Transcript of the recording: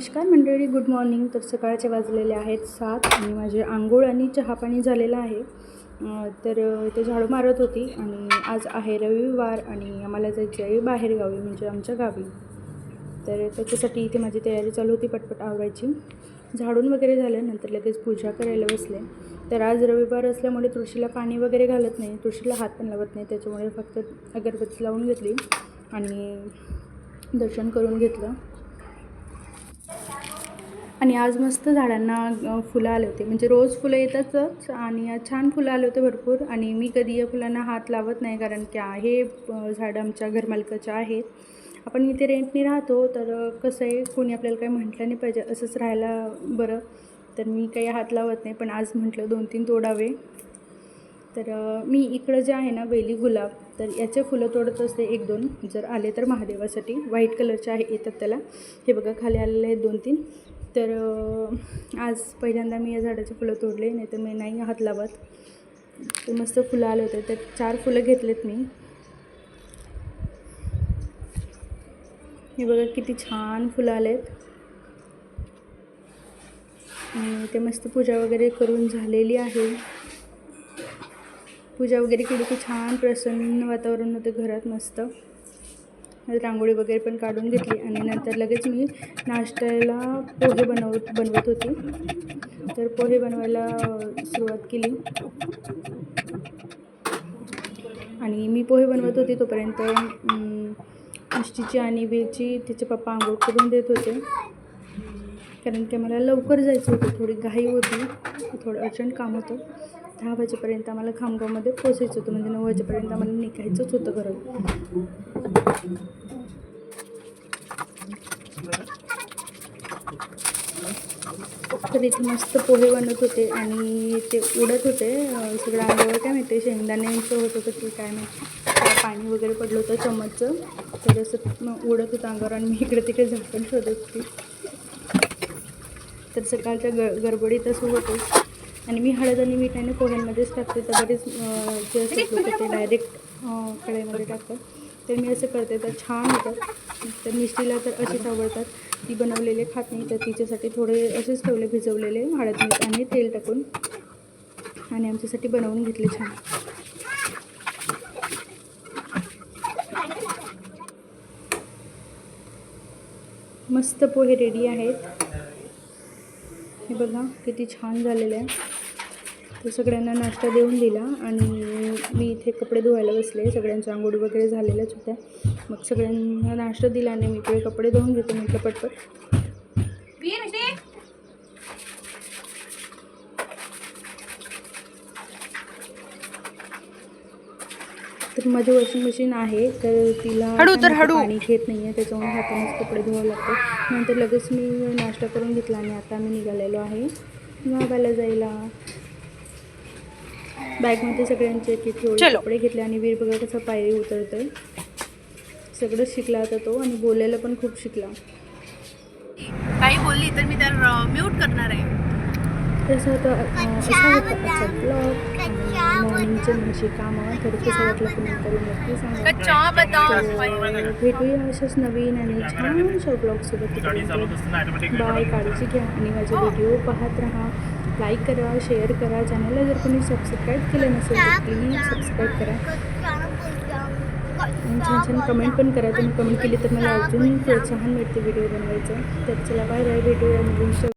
नमस्कार मंडळी good morning तर सकाळचे वाजलेले आहेत सात आणि माझे आंघोळ आणि चहापाणी झालेलं आहे. तर ते इथे झाडू मारत होती आणि आज आहे रविवार आणि आम्हाला जायची आहे बाहेरगावी म्हणजे आमच्या गावी. तर त्याच्यासाठी इथे माझी तयारी चालू होती पटपट आवडायची झाडून वगैरे झालं नंतर लगेच पूजा करायला बसले. तर आज रविवार असल्यामुळे तुळशीला पाणी वगैरे घालत नाही तुळशीला हात पण लावत नाही त्याच्यामुळे फक्त अगरबत्ती लावून घेतली आणि दर्शन करून घेतलं. आणि आज मस्त झाडांना फुलं आले होते. म्हणजे रोज फुलं येतातच आणि आज छान फुलं आले होते भरपूर. आणि मी कधी या फुलांना हात लावत नाही कारण की आहे झाडं आमच्या घरमालकाच्या आहेत. आपण इथे रेंटनी राहतो तर कसं आहे कोणी आपल्याला काही म्हटलं नाही पाहिजे असंच राहायला बरं. तर मी काही हात लावत नाही पण आज म्हटलं दोन तीन तोडावे. तर मी इकडं जे आहे ना वेली गुलाब तर याचे फुलं तोडत असते एक दोन. जर आले तर महादेवासाठी. व्हाईट कलरचे आहे येतात त्याला. हे बघा खाली आलेले आहेत दोन तीन. तर आज पहिल्यांदा मी या झाडाची फुलं तोडले नाही तर मी नाही हात लावत. तर मस्त फुलं आले होते तर चार फुलं घेतलेत मी. हे बघा किती छान फुलं आलेत. आणि ते मस्त पूजा वगैरे करून झालेली आहे. पूजा वगैरे केली की छान प्रसन्न वातावरण होतं घरात मस्त. रांगोळी वगैरे पण काढून घेतली आणि नंतर लगेच मी नाश्त्याला पोहे बनव बनवत होती. तर पोहे बनवायला सुरुवात केली. आणि मी पोहे बनवत होते तोपर्यंत अं, मिष्टीची आणि वेलची तिचे पप्पा आंघोळ करून देत होते. कारण की मला लवकर जायचं होतं थोडी घाई होती थोडं अर्जंट काम होतं. दहा वाजेपर्यंत आम्हाला खामगावमध्ये पोचायचं होतं म्हणजे नऊ वाजेपर्यंत आम्हाला निघायचंच होतं घरात तर इथे मस्त पोहे बनत होते आणि ते उडत होते. सगळं अंगावर काय माहिती शेंगदाण्यांचं होत होतं की काय माहिती. पाणी वगैरे पडलं होतं चमचचं तर असं मग उडत होतं अंगावर आणि मी इकडे तिकडे झाकण शोधत होती. तर सकाळच्या ग गडबडीत असं होतं आणि मी हळद आणि मिठाने पोह्यांमध्येच टाकते. तर बरेच जे असतात लोक ते डायरेक्ट कढईमध्ये टाकतात. तर मी असं करते तर छान होतात. तर मिष्टीला तर असेच आवडतात. ती बनवलेले खात नाही तर तिच्यासाठी थोडे असेच ठेवले भिजवलेले हळद मीठ आणि तेल टाकून. आणि आमच्यासाठी बनवून घेतले छान. मस्त पोहे रेडी आहेत. हे बघा किती छान झालेले आहे. तर सगळ्यांना नाश्ता देऊन दिला आणि मी इथे कपडे धुवायला बसले. सगळ्यांच्या आंघोळी वगैरे झालेल्याच होत्या. मग सगळ्यांना नाश्ता दिला आणि मी इकडे कपडे धुवून घेते म्हटलं पटपट. तर माझी वॉशिंग मशीन आहे तर तिला हळू तर हळू. पाणी घेत नाही आहे त्याच्यामुळे हातानेच कपडे धुवावे लागतात. नंतर लगेच मी नाश्ता करून घेतला आणि आता मी निघालेलो आहे. गावाला जायला बॅगमध्ये सगळ्यांचे एक एक. कपडे घेतले आणि वीर बघा कसा पायरी उतरतोय. सगळंच शिकला होता तो आणि बोलायला पण खूप शिकला. काही बोलली तर मी तर म्यूट करणार आहे. तसं होतं असा होता आजचा ब्लॉग मॉर्निंगचे माझी कामं. तर कसं वाटलं करून नक्की सांगा भेटूया अशाच नवीन आणि छानशा ब्लॉगसोबत बाय काळजी घ्या आणि माझे व्हिडिओ पाहत राहा. लाईक करा शेअर करा. चॅनलला जर कोणी सबस्क्राईब केलं नसेल तर प्लीज सबस्क्राईब करा. आणि छान छान कमेंट पण करा. तुम्ही कमेंट केली तर मला अजून प्रोत्साहन मिळते व्हिडिओ बनवायचं. तर चला बाय बाय भेटूया